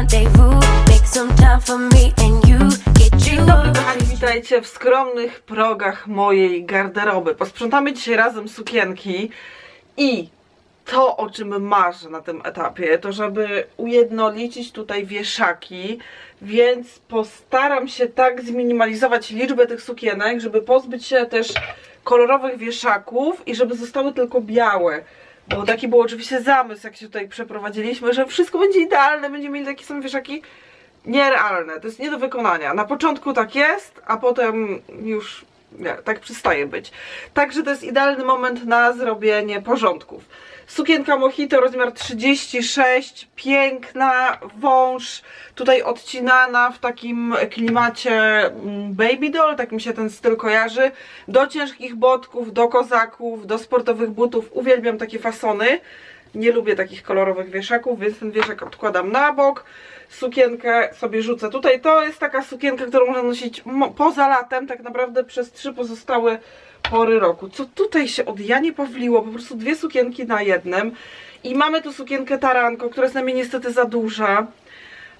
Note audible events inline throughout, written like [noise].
rendezvous. Make some time for me and you. Get kochani, witajcie w skromnych progach mojej garderoby. Posprzątamy dzisiaj razem sukienki i to, o czym marzę na tym etapie, to żeby ujednolicić tutaj wieszaki, więc postaram się tak zminimalizować liczbę tych sukienek, żeby pozbyć się też kolorowych wieszaków i żeby zostały tylko białe. Bo taki był oczywiście zamysł, jak się tutaj przeprowadziliśmy, że wszystko będzie idealne, będziemy mieli takie same wieszaki nierealne, to jest nie do wykonania. Na początku tak jest, a potem już nie, tak przestaje być. Także to jest idealny moment na zrobienie porządków. Sukienka Mojito rozmiar 36, piękna, wąż, tutaj odcinana w takim klimacie mm, baby doll, tak mi się ten styl kojarzy, do ciężkich botków, do kozaków, do sportowych butów, uwielbiam takie fasony. Nie lubię takich kolorowych wieszaków, więc ten wieszak odkładam na bok. Sukienkę sobie rzucę tutaj. To jest taka sukienka, którą można nosić poza latem, tak naprawdę przez trzy pozostałe pory roku. Co tutaj się od Janie Pawliło? Po prostu dwie sukienki na jednym. I mamy tu sukienkę taranko, która jest na mnie niestety za duża,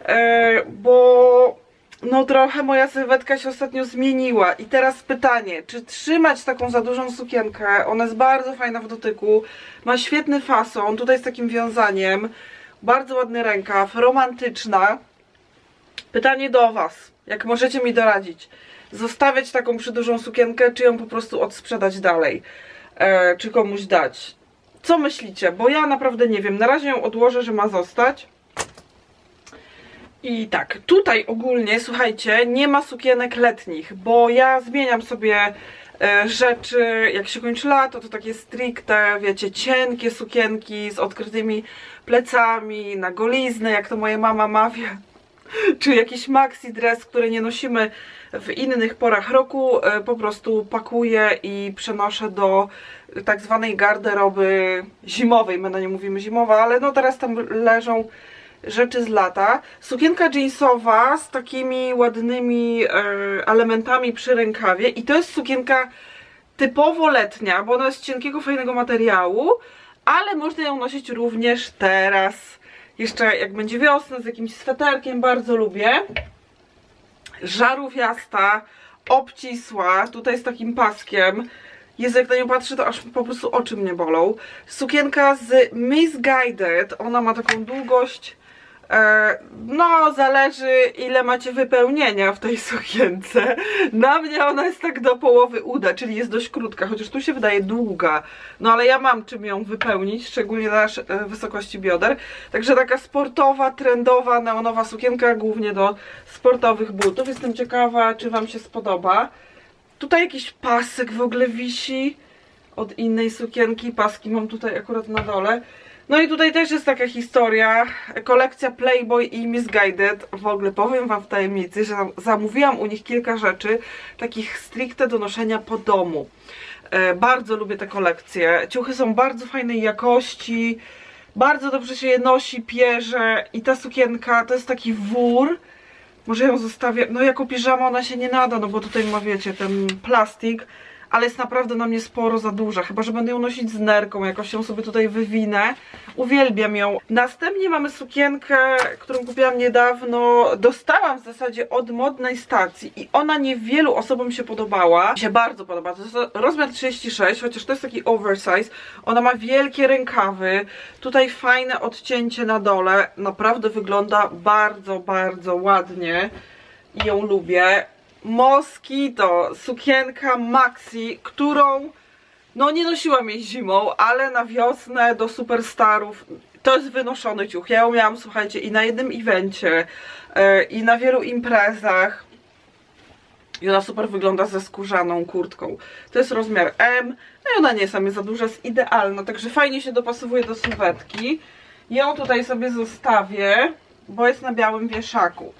e, bo no trochę moja sylwetka się ostatnio zmieniła. I teraz pytanie, czy trzymać taką za dużą sukienkę? Ona jest bardzo fajna w dotyku, ma świetny fason, tutaj z takim wiązaniem, bardzo ładny rękaw, romantyczna. Pytanie do Was, jak możecie mi doradzić? Zostawiać taką przydużą sukienkę, czy ją po prostu odsprzedać dalej? E, czy komuś dać? Co myślicie? Bo ja naprawdę nie wiem. Na razie ją odłożę, że ma zostać. I tak, tutaj ogólnie, słuchajcie, nie ma sukienek letnich, bo ja zmieniam sobie e, rzeczy, jak się kończy lato, to takie stricte, wiecie, cienkie sukienki z odkrytymi plecami, na goliznę, jak to moja mama mawia, [laughs] czy jakiś maxi dress, który nie nosimy w innych porach roku, e, po prostu pakuję i przenoszę do tak zwanej garderoby zimowej, my na nie mówimy zimowa, ale no teraz tam leżą rzeczy z lata. Sukienka jeansowa z takimi ładnymi e, elementami przy rękawie i to jest sukienka typowo letnia, bo ona jest z cienkiego, fajnego materiału, ale można ją nosić również teraz. Jeszcze jak będzie wiosna z jakimś sweterkiem, bardzo lubię. Żarówiasta, obcisła, tutaj z takim paskiem. Jezu, jak na nią patrzę, to aż po prostu oczy mnie bolą. Sukienka z Misguided, ona ma taką długość No, zależy ile macie wypełnienia w tej [laughs] sukience. Na mnie ona jest tak do połowy uda, czyli jest dość krótka, chociaż tu się wydaje długa. No ale ja mam czym ją wypełnić, szczególnie na e, wysokości bioder. Także taka sportowa, trendowa, neonowa sukienka, głównie do sportowych butów. Jestem ciekawa, czy Wam się spodoba. Tutaj jakiś pasek w ogóle wisi od innej sukienki. Paski mam tutaj akurat na dole. No i tutaj też jest taka historia, kolekcja Playboy i Misguided. W ogóle powiem Wam w tajemnicy, że zamówiłam u nich kilka rzeczy, takich stricte do noszenia po domu. E, bardzo lubię te kolekcje. Ciuchy są bardzo fajnej jakości, bardzo dobrze się je nosi, pierze i ta sukienka to jest taki wór. Może ją zostawię, no jako piżama ona się nie nada, no bo tutaj ma wiecie, ten plastik, ale jest naprawdę na mnie sporo za duża, chyba że będę ją nosić z nerką, jakoś ją sobie tutaj wywinę. Uwielbiam ją. Następnie mamy sukienkę, którą kupiłam niedawno, dostałam w zasadzie od modnej stacji i ona niewielu osobom się podobała. Mi się bardzo podoba, to jest rozmiar 36, chociaż to jest taki oversize. Ona ma wielkie rękawy, tutaj fajne odcięcie na dole, naprawdę wygląda bardzo, bardzo ładnie i ją lubię. Moskito, sukienka maxi, którą no nie nosiłam jej zimą, ale na wiosnę do superstarów to jest wynoszony ciuch. Ja ją miałam, słuchajcie, i na jednym evencie, yy, i na wielu imprezach. I ona super wygląda ze skórzaną kurtką. To jest rozmiar M, no i ona nie jest mnie za duża, jest idealna, także fajnie się dopasowuje do sylwetki. Ją tutaj sobie zostawię, bo jest na białym wieszaku.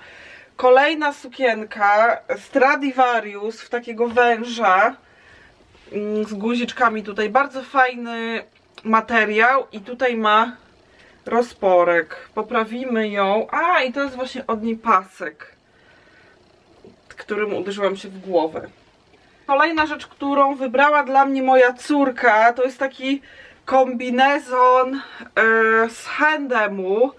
Kolejna sukienka Stradivarius w takiego węża mm, z guziczkami tutaj. Bardzo fajny materiał i tutaj ma rozporek. Poprawimy ją. A, i to jest właśnie od niej pasek, którym uderzyłam się w głowę. Kolejna rzecz, którą wybrała dla mnie moja córka, to jest taki kombinezon e, z handemu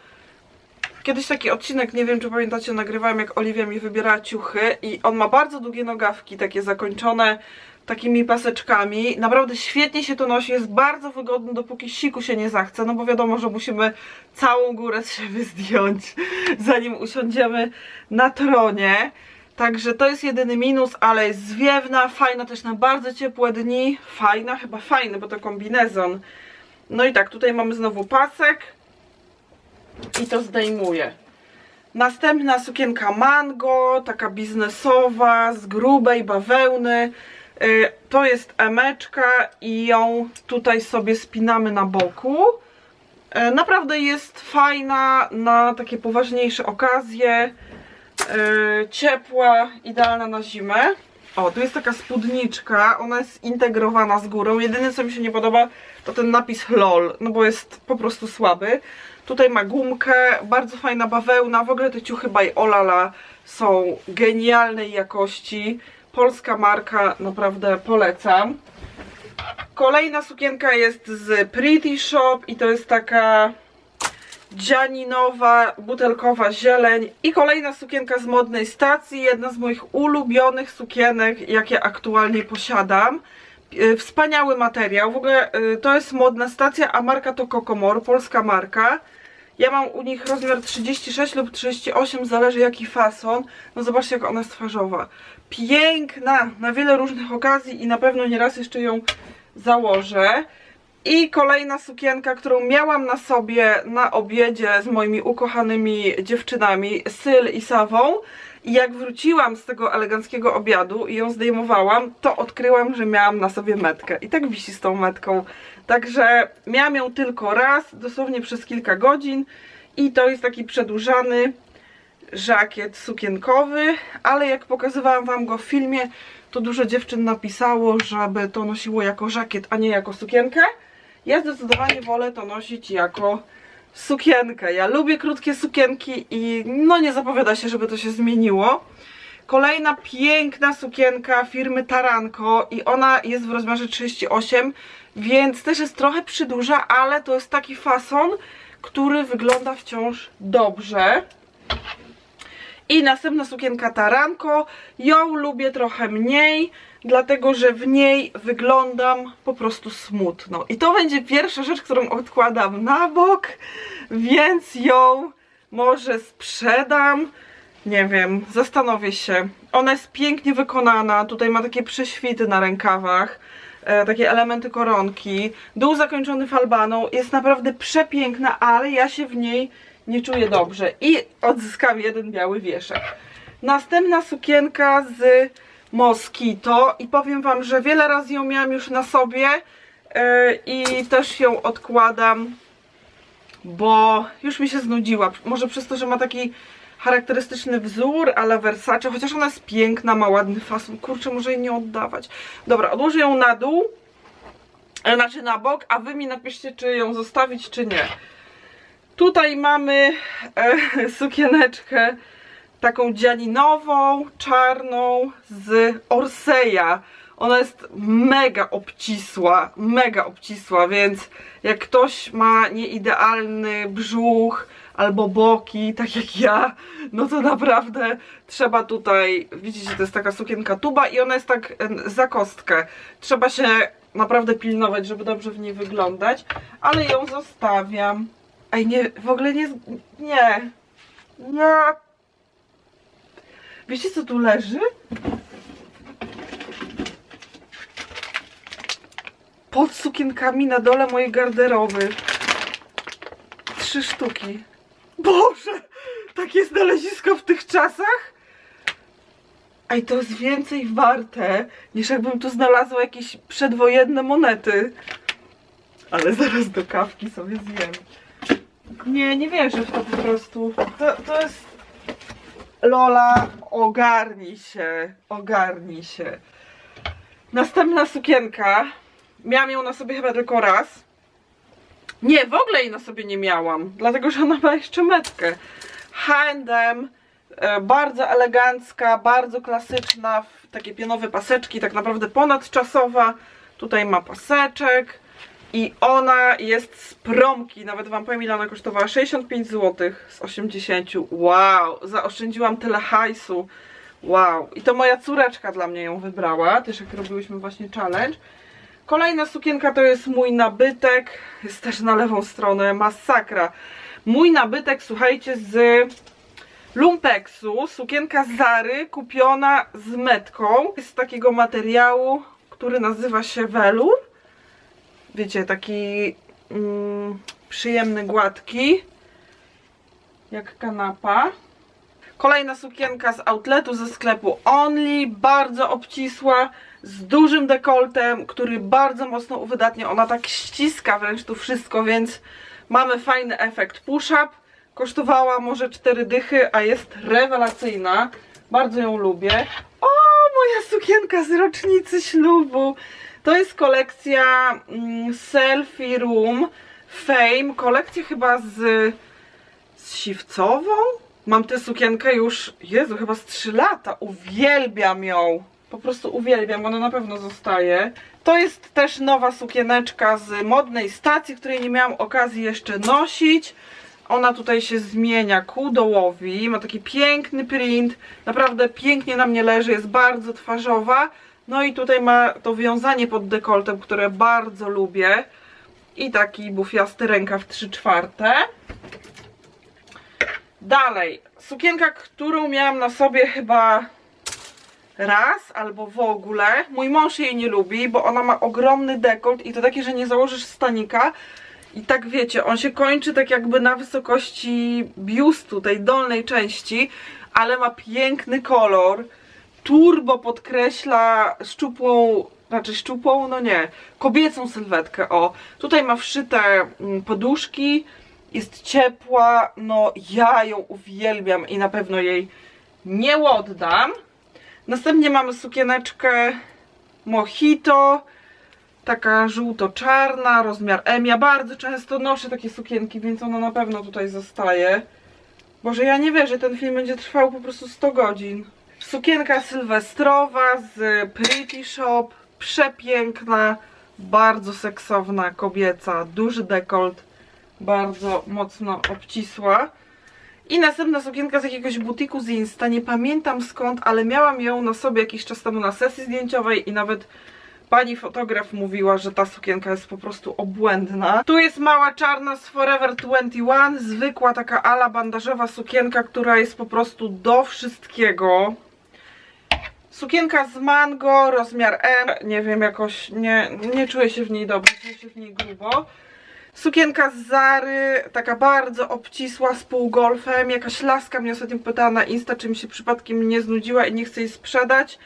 Kiedyś taki odcinek, nie wiem czy pamiętacie, nagrywałem jak Oliwia mi wybierała ciuchy i on ma bardzo długie nogawki, takie zakończone takimi paseczkami. Naprawdę świetnie się to nosi, jest bardzo wygodny, dopóki siku się nie zachce, no bo wiadomo, że musimy całą górę z siebie zdjąć, [laughs] zanim usiądziemy na tronie. Także to jest jedyny minus, ale jest zwiewna, fajna też na bardzo ciepłe dni. Fajna, chyba fajny, bo to kombinezon. No i tak, tutaj mamy znowu pasek i to zdejmuję. Następna sukienka mango, taka biznesowa, z grubej bawełny. Y, To jest emeczka i ją tutaj sobie spinamy na boku. Y, Naprawdę jest fajna na takie poważniejsze okazje. Y, Ciepła, idealna na zimę. O, tu jest taka spódniczka, ona jest integrowana z górą. Jedyne co mi się nie podoba to ten napis LOL, no bo jest po prostu słaby. Tutaj ma gumkę, bardzo fajna bawełna. W ogóle te ciuchy by Olala są genialnej jakości. Polska marka, naprawdę polecam. Kolejna sukienka jest z Pretty Shop i to jest taka dzianinowa, butelkowa zieleń i kolejna sukienka z modnej stacji, jedna z moich ulubionych sukienek, jakie aktualnie posiadam. Yy, Wspaniały materiał, w ogóle yy, to jest modna stacja, a marka to Kokomor, polska marka. Ja mam u nich rozmiar 36 lub 38, zależy jaki fason. No zobaczcie jak ona jest twarzowa. Piękna, na wiele różnych okazji i na pewno nieraz jeszcze ją założę. I kolejna sukienka, którą miałam na sobie na obiedzie z moimi ukochanymi dziewczynami, Syl i Sawą. I jak wróciłam z tego eleganckiego obiadu i ją zdejmowałam, to odkryłam, że miałam na sobie metkę. I tak wisi z tą metką. Także miałam ją tylko raz, dosłownie przez kilka godzin. I to jest taki przedłużany żakiet sukienkowy, ale jak pokazywałam wam go w filmie, to dużo dziewczyn napisało, żeby to nosiło jako żakiet, a nie jako sukienkę. Ja zdecydowanie wolę to nosić jako sukienkę. Ja lubię krótkie sukienki i no nie zapowiada się, żeby to się zmieniło. Kolejna piękna sukienka firmy Taranko i ona jest w rozmiarze 38, więc też jest trochę przydłuża, ale to jest taki fason, który wygląda wciąż dobrze. I następna sukienka Taranko. Ją lubię trochę mniej, dlatego że w niej wyglądam po prostu smutno. I to będzie pierwsza rzecz, którą odkładam na bok, więc ją może sprzedam. Nie wiem, zastanowię się. Ona jest pięknie wykonana. Tutaj ma takie prześwity na rękawach. E, takie elementy koronki. Dół zakończony falbaną. Jest naprawdę przepiękna, ale ja się w niej nie czuję dobrze. I odzyskam jeden biały wieszak. Następna sukienka z Moskito. I powiem wam, że wiele razy ją miałam już na sobie. e, I też ją odkładam bo już mi się znudziła. Może przez to, że ma taki charakterystyczny wzór, ale Versace, chociaż ona jest piękna, ma ładny fason. Kurczę, może jej nie oddawać. Dobra, odłożę ją na dół, e, znaczy na bok, a wy mi napiszcie, czy ją zostawić, czy nie. Tutaj mamy e, [laughs] sukieneczkę taką dzianinową, czarną z Orseja. Ona jest mega obcisła, mega obcisła, więc jak ktoś ma nieidealny brzuch albo boki, tak jak ja, no to naprawdę trzeba tutaj, widzicie, to jest taka sukienka tuba i ona jest tak za kostkę. Trzeba się naprawdę pilnować, żeby dobrze w niej wyglądać, ale ją zostawiam. Ej, nie, w ogóle nie, nie, nie. Wiecie co tu leży? Pod sukienkami na dole mojej garderoby. Trzy sztuki. Boże! Takie znalezisko w tych czasach? Ej, to jest więcej warte, niż jakbym tu znalazła jakieś przedwojenne monety. Ale zaraz do kawki sobie zjem. Nie, nie wierzę w to po prostu. To, to jest... Lola, ogarnij się, ogarnij się. Następna sukienka. Miałam ją na sobie chyba tylko raz. Nie, w ogóle jej na sobie nie miałam, dlatego że ona ma jeszcze metkę. H&M, bardzo elegancka, bardzo klasyczna, takie pionowe paseczki, tak naprawdę ponadczasowa. Tutaj ma paseczek. I ona jest z promki, nawet wam powiem ile ona kosztowała, 65 zł z 80. Wow, zaoszczędziłam tyle hajsu. Wow, i to moja córeczka dla mnie ją wybrała, też jak robiłyśmy właśnie challenge. Kolejna sukienka to jest mój nabytek, jest też na lewą stronę, masakra. Mój nabytek, słuchajcie, z lumpeksu, sukienka Zary, kupiona z metką. Jest z takiego materiału, który nazywa się welur. Wiecie, taki mm, przyjemny, gładki, jak kanapa. Kolejna sukienka z outletu ze sklepu Only, bardzo obcisła, z dużym dekoltem, który bardzo mocno uwydatnia. Ona tak ściska wręcz tu wszystko, więc mamy fajny efekt push-up. Kosztowała może 4 dychy, a jest rewelacyjna. Bardzo ją lubię. O, moja sukienka z rocznicy ślubu. To jest kolekcja mm, Selfie Room Fame. Kolekcja chyba z, z siwcową. Mam tę sukienkę już, Jezu, chyba z 3 lata. Uwielbiam ją. Po prostu uwielbiam, ona na pewno zostaje. To jest też nowa sukieneczka z modnej stacji, której nie miałam okazji jeszcze nosić. Ona tutaj się zmienia ku dołowi, ma taki piękny print, naprawdę pięknie na mnie leży, jest bardzo twarzowa. No i tutaj ma to wiązanie pod dekoltem, które bardzo lubię. I taki bufiasty rękaw 3 czwarte. Dalej, sukienka, którą miałam na sobie chyba raz albo w ogóle. Mój mąż jej nie lubi, bo ona ma ogromny dekolt i to takie, że nie założysz stanika. I tak wiecie, on się kończy tak jakby na wysokości biustu, tej dolnej części, ale ma piękny kolor. Turbo podkreśla szczupłą, znaczy szczupłą, no nie, kobiecą sylwetkę, o. Tutaj ma wszyte mm, poduszki, jest ciepła, no ja ją uwielbiam i na pewno jej nie oddam. Następnie mamy sukieneczkę Mojito, taka żółto-czarna, rozmiar M. Ja bardzo często noszę takie sukienki, więc ona na pewno tutaj zostaje. Boże, ja nie wierzę, ten film będzie trwał po prostu 100 godzin. Sukienka sylwestrowa z Pretty Shop, przepiękna, bardzo seksowna, kobieca, duży dekolt, bardzo mocno obcisła. I następna sukienka z jakiegoś butiku z Insta, nie pamiętam skąd, ale miałam ją na sobie jakiś czas temu na sesji zdjęciowej i nawet pani fotograf mówiła, że ta sukienka jest po prostu obłędna. Tu jest mała czarna z Forever 21, zwykła taka ala bandażowa sukienka, która jest po prostu do wszystkiego. Sukienka z mango, rozmiar M, nie wiem, jakoś nie, nie czuję się w niej dobrze, czuję się w niej grubo. Sukienka z Zary, taka bardzo obcisła z półgolfem. Jakaś laska mnie ostatnio pytała na Insta, czy mi się przypadkiem nie znudziła i nie chce jej sprzedać.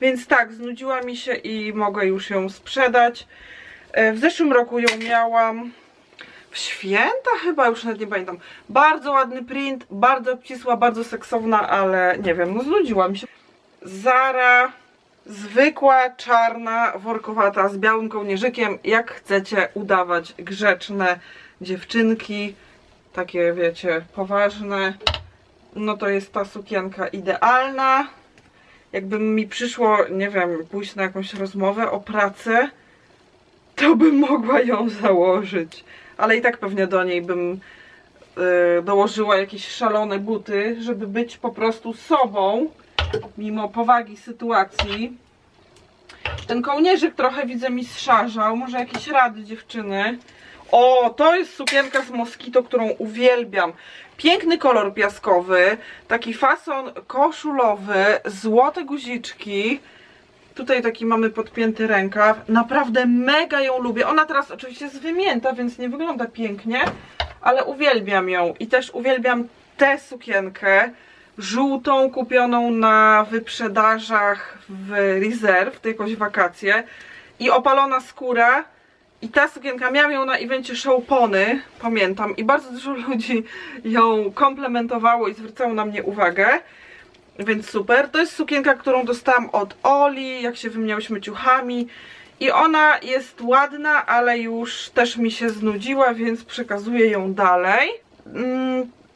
Więc tak, znudziła mi się i mogę już ją sprzedać. E, W zeszłym roku ją miałam w święta chyba, już nawet nie pamiętam. Bardzo ładny print, bardzo obcisła, bardzo seksowna, ale nie wiem, no znudziła mi się. Zara, zwykła, czarna, workowata z białym kołnierzykiem. Jak chcecie udawać grzeczne dziewczynki, takie wiecie, poważne, no to jest ta sukienka idealna. Jakby mi przyszło, nie wiem, pójść na jakąś rozmowę o pracę, to bym mogła ją założyć. Ale i tak pewnie do niej bym y, dołożyła jakieś szalone buty, żeby być po prostu sobą, mimo powagi sytuacji. Ten kołnierzyk trochę widzę mi zszarzał, może jakieś rady dziewczyny. O, to jest sukienka z Moskito, którą uwielbiam. Piękny kolor piaskowy, taki fason koszulowy, złote guziczki. Tutaj taki mamy podpięty rękaw. Naprawdę mega ją lubię. Ona teraz oczywiście jest wymięta, więc nie wygląda pięknie, ale uwielbiam ją. I też uwielbiam tę sukienkę żółtą, kupioną na wyprzedażach w Reserve, to jakoś wakacje. I opalona skóra. I ta sukienka, miałam ją na evencie Showpony, pamiętam, i bardzo dużo ludzi ją komplementowało i zwracało na mnie uwagę. Więc super. To jest sukienka, którą dostałam od Oli, jak się wymieniałyśmy ciuchami. I ona jest ładna, ale już też mi się znudziła, więc przekazuję ją dalej.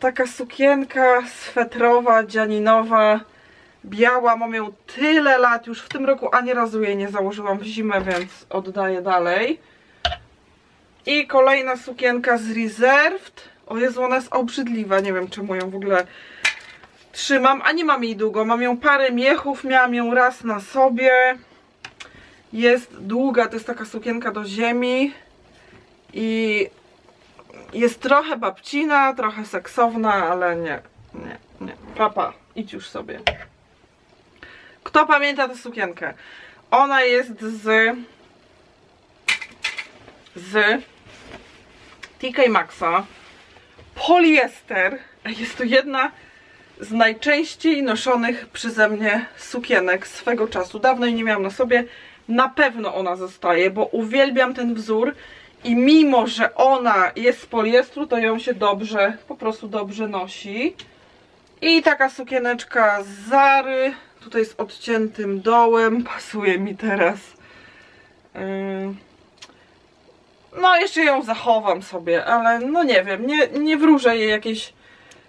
Taka sukienka swetrowa, dzianinowa, biała. Mam ją tyle lat, już w tym roku ani razu jej nie założyłam w zimę, więc oddaję dalej. I kolejna sukienka z Reserved. O Jezu, ona jest obrzydliwa. Nie wiem, czemu ją w ogóle trzymam. A nie mam jej długo. Mam ją parę miechów. Miałam ją raz na sobie. Jest długa. To jest taka sukienka do ziemi. I jest trochę babcina, trochę seksowna, ale nie. Nie, nie. Papa, idź już sobie. Kto pamięta tę sukienkę? Ona jest z z TK Maxa poliester. Jest to jedna z najczęściej noszonych przeze mnie sukienek swego czasu. Dawno jej nie miałam na sobie. Na pewno ona zostaje, bo uwielbiam ten wzór i mimo, że ona jest z poliestru, to ją się dobrze, po prostu dobrze nosi. I taka sukieneczka z Zary, tutaj z odciętym dołem, [laughs] pasuje mi teraz. Yy. No, jeszcze ją zachowam sobie, ale no nie wiem, nie, nie wróżę jej jakiejś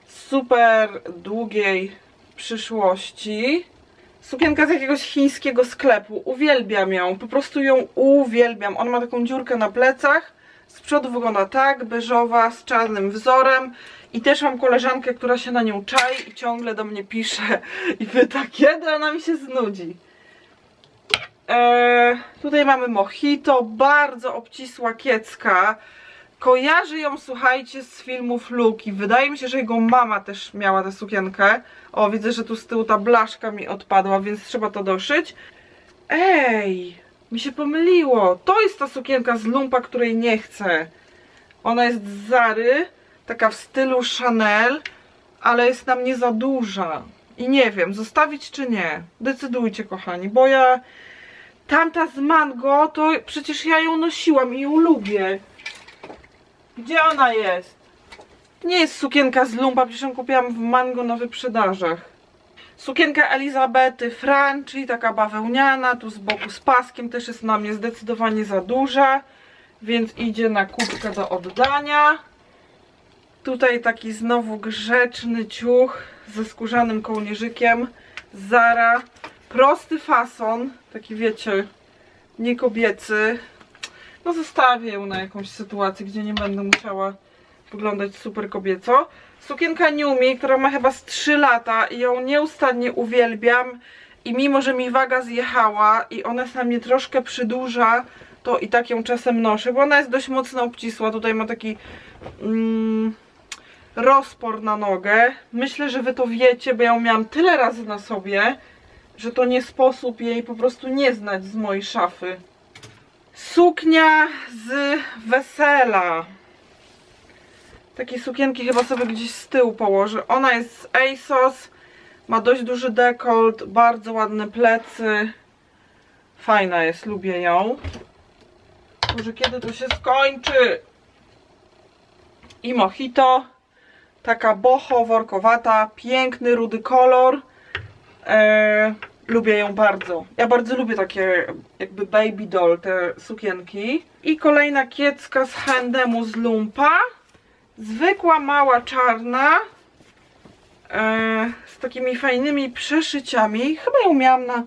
super długiej przyszłości. Sukienka z jakiegoś chińskiego sklepu, uwielbiam ją, po prostu ją uwielbiam. On ma taką dziurkę na plecach, z przodu wygląda tak, beżowa, z czarnym wzorem. I też mam koleżankę, która się na nią czai i ciągle do mnie pisze i pyta, kiedy ona mi się znudzi. Eee, tutaj mamy mojito, bardzo obcisła kiecka. Kojarzy ją, słuchajcie, z filmów Luki. Wydaje mi się, że jego mama też miała tę sukienkę. O, widzę, że tu z tyłu ta blaszka mi odpadła, więc trzeba to doszyć. Ej, mi się pomyliło. To jest ta sukienka z lumpa, której nie chcę. Ona jest z Zary, taka w stylu Chanel, ale jest na mnie za duża. I nie wiem, zostawić czy nie. Decydujcie, kochani, bo ja... Tamta z mango, to przecież ja ją nosiłam i ją lubię. Gdzie ona jest? Nie jest sukienka z lumpa, przecież ją kupiłam w mango na wyprzedażach. Sukienka Elizabety Franchi, taka bawełniana, tu z boku z paskiem, też jest na mnie zdecydowanie za duża, więc idzie na kubkę do oddania. Tutaj taki znowu grzeczny ciuch ze skórzanym kołnierzykiem. Zara. Prosty fason, taki wiecie, nie kobiecy. No zostawię ją na jakąś sytuację, gdzie nie będę musiała wyglądać super kobieco. Sukienka Numi, która ma chyba z 3 lata i ją nieustannie uwielbiam. I mimo, że mi waga zjechała i ona jest na mnie troszkę przydłuża, to i tak ją czasem noszę, bo ona jest dość mocno obcisła. Tutaj ma taki mm, rozpor na nogę. Myślę, że wy to wiecie, bo ja ją miałam tyle razy na sobie, że to nie sposób jej po prostu nie znać z mojej szafy. Suknia z wesela. Takie sukienki chyba sobie gdzieś z tyłu położę. Ona jest z ASOS. Ma dość duży dekolt, bardzo ładne plecy. Fajna jest, lubię ją. Może kiedy to się skończy? I mojito. Taka boho, workowata, piękny, rudy kolor. Eee, lubię ją bardzo. Ja bardzo lubię takie jakby baby doll, te sukienki. I kolejna kiecka z H&M z lumpa. Zwykła, mała, czarna. Eee, z takimi fajnymi przeszyciami. Chyba ją miałam na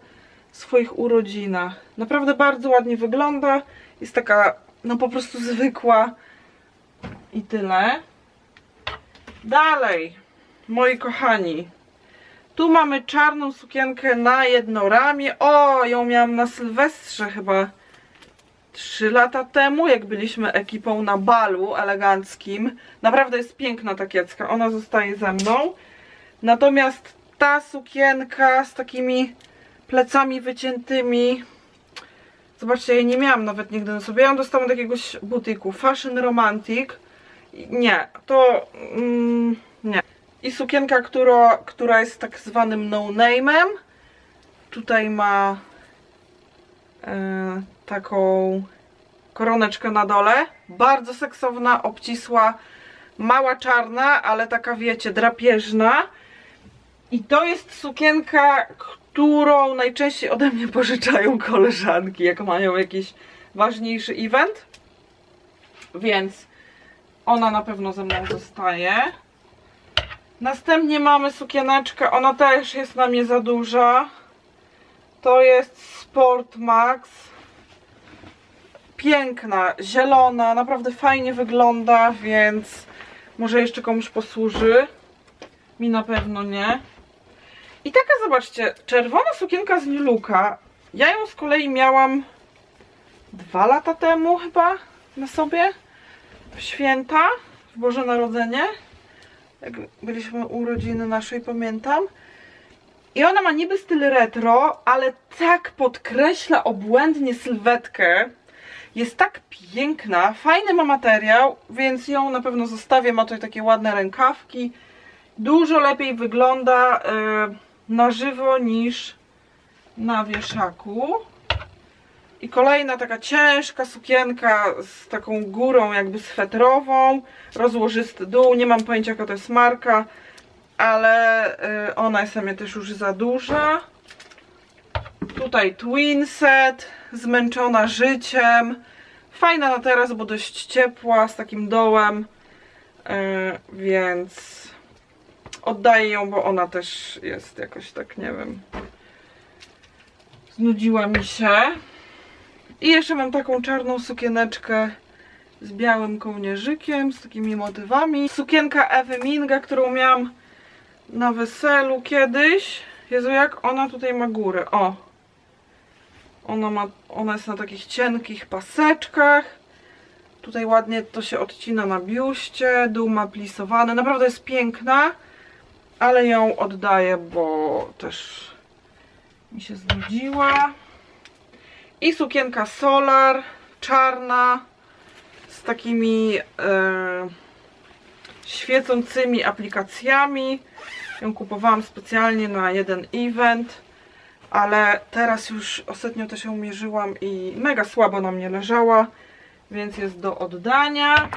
swoich urodzinach. Naprawdę bardzo ładnie wygląda. Jest taka, no po prostu zwykła. I tyle. Dalej, moi kochani. Tu mamy czarną sukienkę na jedno ramię. O, ją miałam na Sylwestrze chyba 3 lata temu, jak byliśmy ekipą na balu eleganckim. Naprawdę jest piękna ta kiecka, ona zostaje ze mną. Natomiast ta sukienka z takimi plecami wyciętymi. Zobaczcie, jej nie miałam nawet nigdy na sobie. Ja ją dostałam od jakiegoś butiku. Fashion Romantic. Nie, to... Mm, nie. I sukienka, która, która jest tak zwanym no-name'em. Tutaj ma e, taką koroneczkę na dole. Bardzo seksowna, obcisła, mała czarna, ale taka wiecie, drapieżna. I to jest sukienka, którą najczęściej ode mnie pożyczają koleżanki, jak mają jakiś ważniejszy event. Więc ona na pewno ze mną zostaje. Następnie mamy sukieneczkę, ona też jest na mnie za duża. To jest Sport Max. Piękna, zielona, naprawdę fajnie wygląda, więc może jeszcze komuś posłuży. Mi na pewno nie. I taka, zobaczcie, czerwona sukienka z Niluka. Ja ją z kolei miałam dwa lata temu chyba na sobie. W święta, w Boże Narodzenie. Jak byliśmy u rodziny naszej, pamiętam. I ona ma niby styl retro, ale tak podkreśla obłędnie sylwetkę. Jest tak piękna, fajny ma materiał, więc ją na pewno zostawię. Ma tutaj takie ładne rękawki. Dużo lepiej wygląda e, na żywo niż na wieszaku. I kolejna taka ciężka sukienka z taką górą jakby swetrową, rozłożysty dół, nie mam pojęcia jaka to jest marka, ale y, ona jest mnie też już za duża. Tutaj twin set, zmęczona życiem. Fajna na teraz, bo dość ciepła, z takim dołem, y, więc oddaję ją, bo ona też jest jakoś tak, nie wiem, znudziła mi się. I jeszcze mam taką czarną sukieneczkę z białym kołnierzykiem, z takimi motywami. Sukienka Ewy Minga, którą miałam na weselu kiedyś. Jezu, jak ona tutaj ma górę. O! Ona, ma, ona jest na takich cienkich paseczkach. Tutaj ładnie to się odcina na biuście. Dół ma plisowany. Naprawdę jest piękna. Ale ją oddaję, bo też mi się znudziła. I sukienka Solar, czarna, z takimi e, świecącymi aplikacjami. Ją kupowałam specjalnie na jeden event, ale teraz już ostatnio też ją mierzyłam i mega słabo na mnie leżała, więc jest do oddania.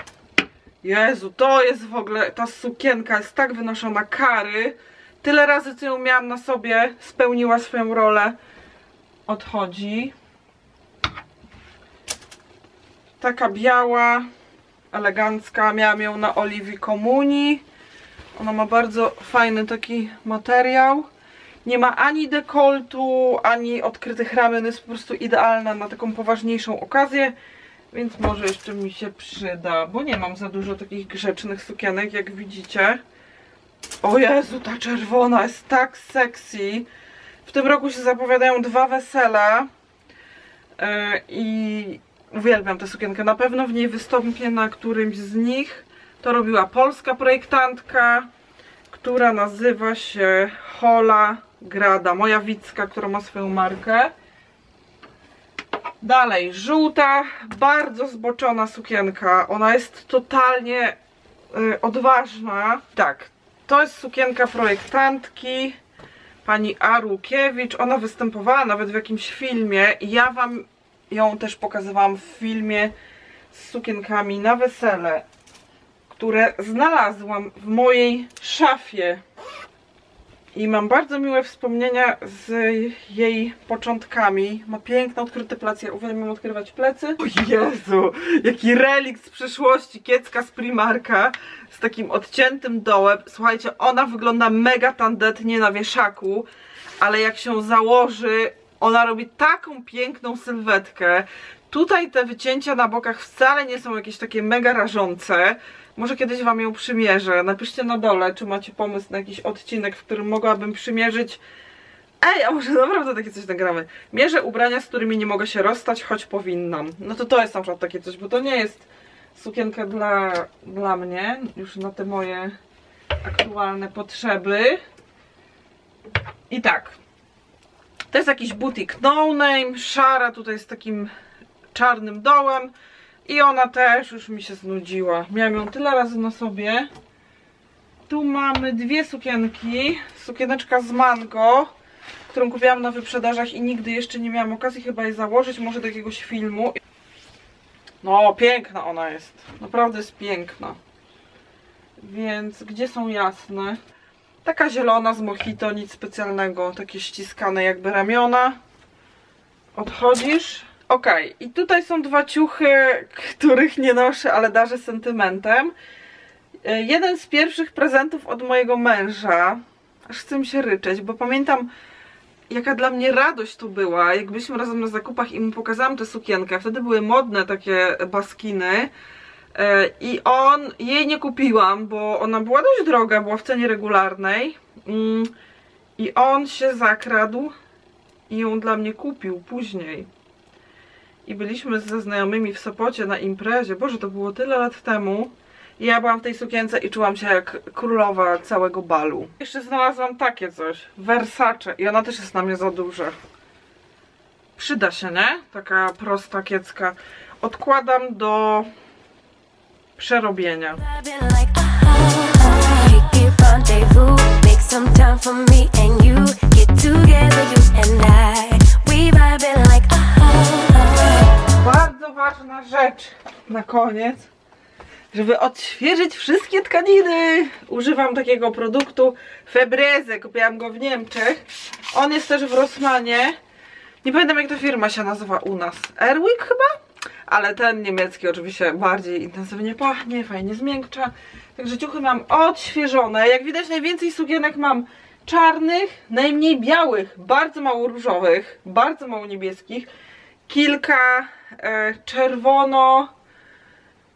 Jezu, to jest w ogóle, ta sukienka jest tak wynoszona kary. Tyle razy, co ją miałam na sobie, spełniła swoją rolę. Odchodzi. Taka biała, elegancka. Miałam ją na Oliwii Komunii. Ona ma bardzo fajny taki materiał. Nie ma ani dekoltu, ani odkrytych ramion. Jest po prostu idealna na taką poważniejszą okazję. Więc może jeszcze mi się przyda, bo nie mam za dużo takich grzecznych sukienek, jak widzicie. O Jezu, ta czerwona jest tak sexy. W tym roku się zapowiadają dwa wesela. Yy, I uwielbiam tę sukienkę. Na pewno w niej wystąpię na którymś z nich. To robiła polska projektantka, która nazywa się Hola Grada. Moja Wicka, która ma swoją markę. Dalej, żółta, bardzo zboczona sukienka. Ona jest totalnie y, odważna. Tak, to jest sukienka projektantki pani Arukiewicz. Ona występowała nawet w jakimś filmie ja wam ją też pokazywałam w filmie z sukienkami na wesele, które znalazłam w mojej szafie. I mam bardzo miłe wspomnienia z jej początkami. Ma piękne, odkryte plecy. Ja uwielbiam odkrywać plecy. O Jezu, jaki relikt z przeszłości. Kiecka z Primarka z takim odciętym dołem. Słuchajcie, ona wygląda mega tandetnie na wieszaku, ale jak się założy, ona robi taką piękną sylwetkę. Tutaj te wycięcia na bokach wcale nie są jakieś takie mega rażące. Może kiedyś Wam ją przymierzę. Napiszcie na dole, czy macie pomysł na jakiś odcinek, w którym mogłabym przymierzyć. Ej, a może naprawdę takie coś nagramy. Mierzę ubrania, z którymi nie mogę się rozstać, choć powinnam. No to to jest na przykład takie coś, bo to nie jest sukienka dla, dla mnie, już na te moje aktualne potrzeby. I tak, to jest jakiś butik no name, szara, tutaj z takim czarnym dołem. I ona też już mi się znudziła. Miałam ją tyle razy na sobie. Tu mamy dwie sukienki. Sukieneczka z mango, którą kupiłam na wyprzedażach i nigdy jeszcze nie miałam okazji chyba jej założyć. Może do jakiegoś filmu. No, piękna ona jest. Naprawdę jest piękna. Więc gdzie są jasne? Taka zielona z mojito, nic specjalnego. Takie ściskane jakby ramiona. Odchodzisz. Ok, i tutaj są dwa ciuchy, których nie noszę, ale darzę sentymentem. E, Jeden z pierwszych prezentów od mojego męża. Aż chcę mi się ryczeć, bo pamiętam jaka dla mnie radość to była, jak byliśmy razem na zakupach i mu pokazałam tę sukienkę. Wtedy były modne takie baskiny. E, I on, jej nie kupiłam, bo ona była dość droga, była w cenie regularnej. Mm, I on się zakradł i ją dla mnie kupił później. I byliśmy ze znajomymi w Sopocie na imprezie. Boże, to było tyle lat temu. Ja byłam w tej sukience i czułam się jak królowa całego balu. Jeszcze znalazłam takie coś. Versace. I ona też jest na mnie za duża. Przyda się, nie? Taka prosta kiecka. Odkładam do przerobienia. Some time for me and you. Get together, you and I. rzecz na koniec, żeby odświeżyć wszystkie tkaniny. Używam takiego produktu Febreze, kupiłam go w Niemczech. On jest też w Rossmanie. Nie pamiętam jak ta firma się nazywa u nas. Airwick chyba? Ale ten niemiecki oczywiście bardziej intensywnie pachnie, fajnie zmiękcza. Także ciuchy mam odświeżone. Jak widać najwięcej sukienek mam czarnych, najmniej białych, bardzo mało różowych, bardzo mało niebieskich kilka czerwono.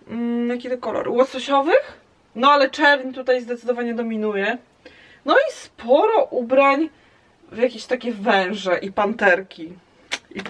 Mm, jaki to kolor? Łososiowych? No ale czerń tutaj zdecydowanie dominuje. No i sporo ubrań w jakieś takie węże i panterki. I,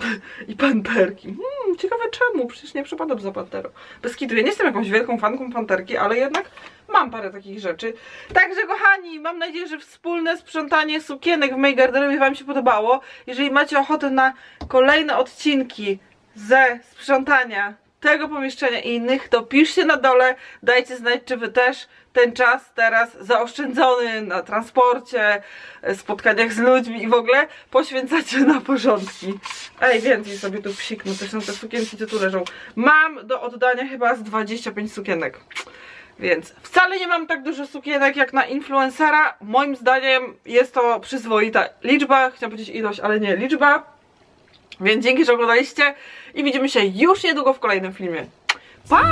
i panterki. Hmm, ciekawe czemu, przecież nie przepadam za panterą. Bez kitu, ja nie jestem jakąś wielką fanką panterki, ale jednak mam parę takich rzeczy. Także kochani, mam nadzieję, że wspólne sprzątanie sukienek w mojej garderobie Wam się podobało. Jeżeli macie ochotę na kolejne odcinki ze sprzątania tego pomieszczenia i innych, to piszcie na dole, dajcie znać, czy Wy też ten czas teraz zaoszczędzony na transporcie, e, spotkaniach z ludźmi i w ogóle poświęcacie na porządki. Ej, więcej sobie tu psiknę, to są te sukienki, co tu leżą. Mam do oddania chyba z 25 sukienek. Więc wcale nie mam tak dużo sukienek jak na influencera. Moim zdaniem jest to przyzwoita liczba. Chciałam powiedzieć ilość, ale nie liczba. Więc dzięki, że oglądaliście i widzimy się już niedługo w kolejnym filmie. Pa!